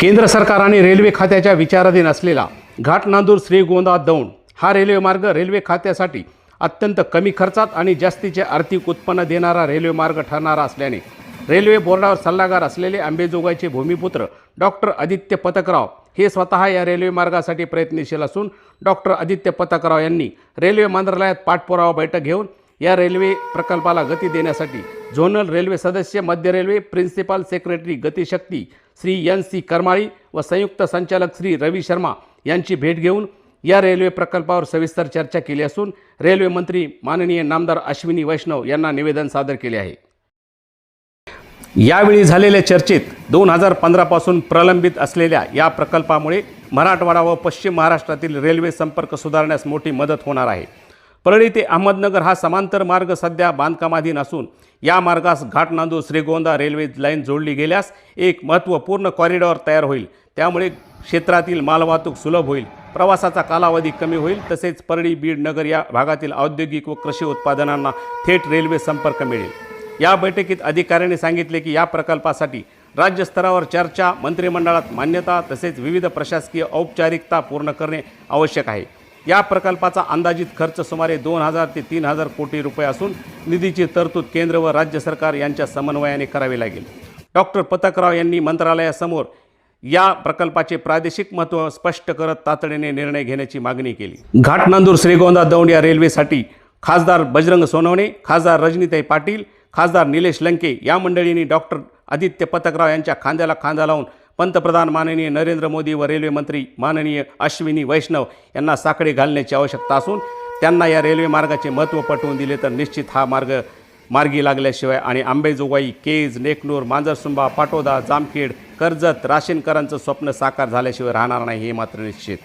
केंद्र सरकार आणि रेल्वे खात्याच्या विचाराधीन असलेला घाटनांदूर श्रीगोंदा दौंड हा रेल्वे मार्ग रेल्वे खात्यासाठी अत्यंत कमी खर्चात आणि जास्तीचे आर्थिक उत्पन्न देणारा रेल्वे मार्ग ठरणारा असल्याने रेल्वे बोर्डावर सल्लागार असलेले आंबेजोगाईचे भूमिपुत्र डॉक्टर आदित्य पथकराव हे स्वतः या रेल्वे मार्गासाठी प्रयत्नशील असून डॉक्टर आदित्य पथकराव यांनी रेल्वे मंत्रालयात पाठपुरावा बैठक घेऊन या रेल्वे प्रकल्पाला गती देण्यासाठी झोनल रेल्वे सदस्य मध्य railway principal secretary Gatishakti Shri N C Karmali व संयुक्त संचालक श्री रवी शर्मा यांची भेट घेऊन या रेल्वे प्रकल्पावर सविस्तर चर्चा केली असून रेल्वे मंत्री माननीय नामदार अश्विनी वैष्णव यांना निवेदन सादर केले आहे. यावेळी झालेल्या चर्चेत दोन हजार पंधरापासून प्रलंबित असलेल्या या प्रकल्पामुळे मराठवाडा व पश्चिम महाराष्ट्रातील रेल्वे संपर्क सुधारण्यास मोठी मदत होणार आहे. परळी ते अहमदनगर हा समांतर मार्ग सध्या बांधकामाधीन असून या मार्गास घाटनांदूर श्रीगोंदा रेल्वे लाईन जोडली गेल्यास एक महत्त्वपूर्ण कॉरिडॉर तयार होईल. त्यामुळे क्षेत्रातील मालवाहतूक सुलभ होईल. प्रवासाचा कालावधी कमी होईल. तसेच परळी बीड नगर या भागातील औद्योगिक व कृषी उत्पादनांना थेट रेल्वे संपर्क मिळेल. या बैठकीत अधिकाऱ्यांनी सांगितले की या प्रकल्पासाठी राज्यस्तरावर चर्चा मंत्रिमंडळात मान्यता तसेच विविध प्रशासकीय औपचारिकता पूर्ण करणे आवश्यक आहे. या प्रकल्पाचा अंदाजित खर्च सुमारे दोन हजार ते तीन हजार कोटी रुपये असून निधीची तरतूद केंद्र व राज्य सरकार यांच्या समन्वयाने करावी लागेल. डॉक्टर पथकराव यांनी मंत्रालयासमोर या प्रकल्पाचे प्रादेशिक महत्त्व स्पष्ट करत तातडीने निर्णय घेण्याची मागणी केली. घाटनांदूर श्रीगोंदा दौंड या रेल्वेसाठी खासदार बजरंग सोनवणे खासदार रजनीताई पाटील खासदार निलेश लंके या मंडळींनी डॉक्टर आदित्य पथकराव यांच्या खांद्याला खांदा लावून पंतप्रधान माननीय नरेंद्र मोदी व रेल्वे मंत्री माननीय अश्विनी वैष्णव यांना साखळी घालण्याची आवश्यकता असून त्यांना या रेल्वे मार्गाचे महत्त्व पटवून दिले तर निश्चित हा मार्ग मार्गी लागल्याशिवाय आणि आंबेजोगाई केज नेकनूर मांजरसुंबा पाटोदा जामखेड कर्जत राशीनकरांचं स्वप्न साकार झाल्याशिवाय राहणार नाही हे मात्र निश्चित.